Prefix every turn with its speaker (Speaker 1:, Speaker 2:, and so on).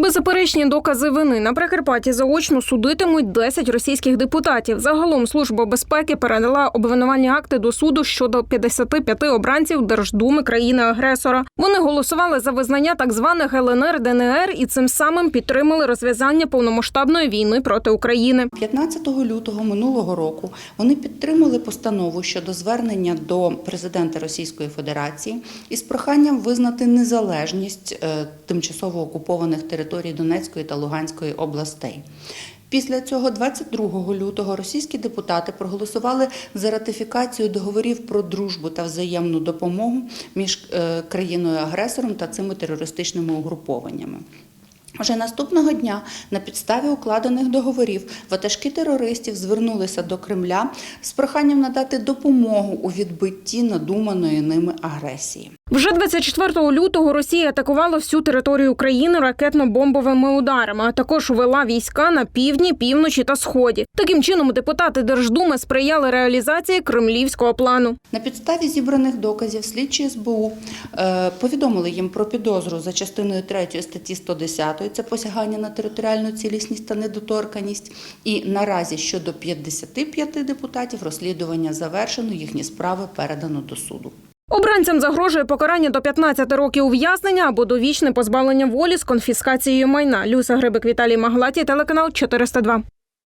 Speaker 1: Беззаперечні докази вини на Прикарпатті заочно судитимуть 10 російських депутатів. Загалом служба безпеки передала обвинувальні акти до суду щодо 55 обранців Держдуми країни-агресора. Вони голосували за визнання так званих ЛНР ДНР і цим самим підтримали розв'язання повномасштабної війни проти України.
Speaker 2: 15 лютого минулого року вони підтримали постанову щодо звернення до президента Російської Федерації із проханням визнати незалежність е, тимчасово окупованих територій Донецької та Луганської областей. Після цього, 22 лютого, російські депутати проголосували за ратифікацію договорів про дружбу та взаємну допомогу між е, країною-агресором та цими терористичними угрупованнями. Вже наступного дня на підставі укладених договорів ватажки терористів звернулися до Кремля з проханням надати допомогу у відбитті надуманої ними агресії.
Speaker 1: Вже 24 лютого Росія атакувала всю територію України ракетно-бомбовими ударами, а також увела війська на півдні, півночі та сході. Таким чином, депутати Держдуми сприяли реалізації кремлівського плану.
Speaker 2: На підставі зібраних доказів слідчі СБУ е, повідомили їм про підозру за частиною 3 статті 110 – це посягання на територіальну цілісність та недоторканість. І наразі щодо 55 депутатів розслідування завершено, їхні справи передано до суду.
Speaker 1: Обранцям загрожує покарання до 15 років ув'язнення або довічне позбавлення волі з конфіскацією майна. Люся Грибик, Віталій Маглаті, телеканал 402.